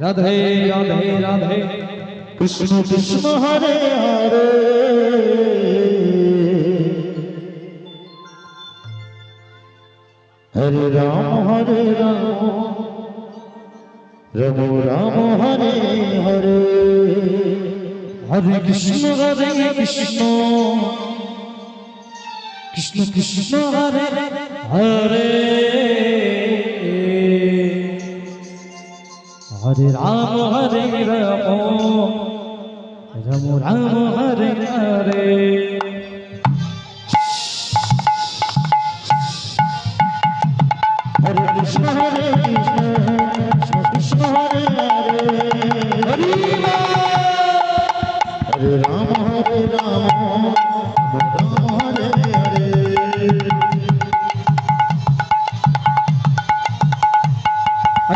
Radhe Radhe Radhe Krishna Krishna Hare Hare. হরে Ram হরে Ram. Ram Ram Hare Hare. হরে Krishna হরে Krishna. Krishna Krishna Hare Hare. হরে Ram হরে Ram Ram Ram Hare Hare Hare Krishna হরে Krishna Krishna Krishna Hare Hare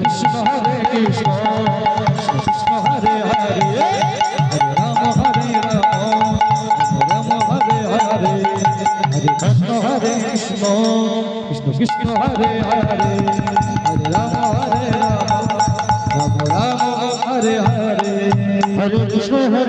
Krishna হরে Krishna Krishna Krishna Hare Hare Hari বল Hari বল Hari হরে Krishna হরে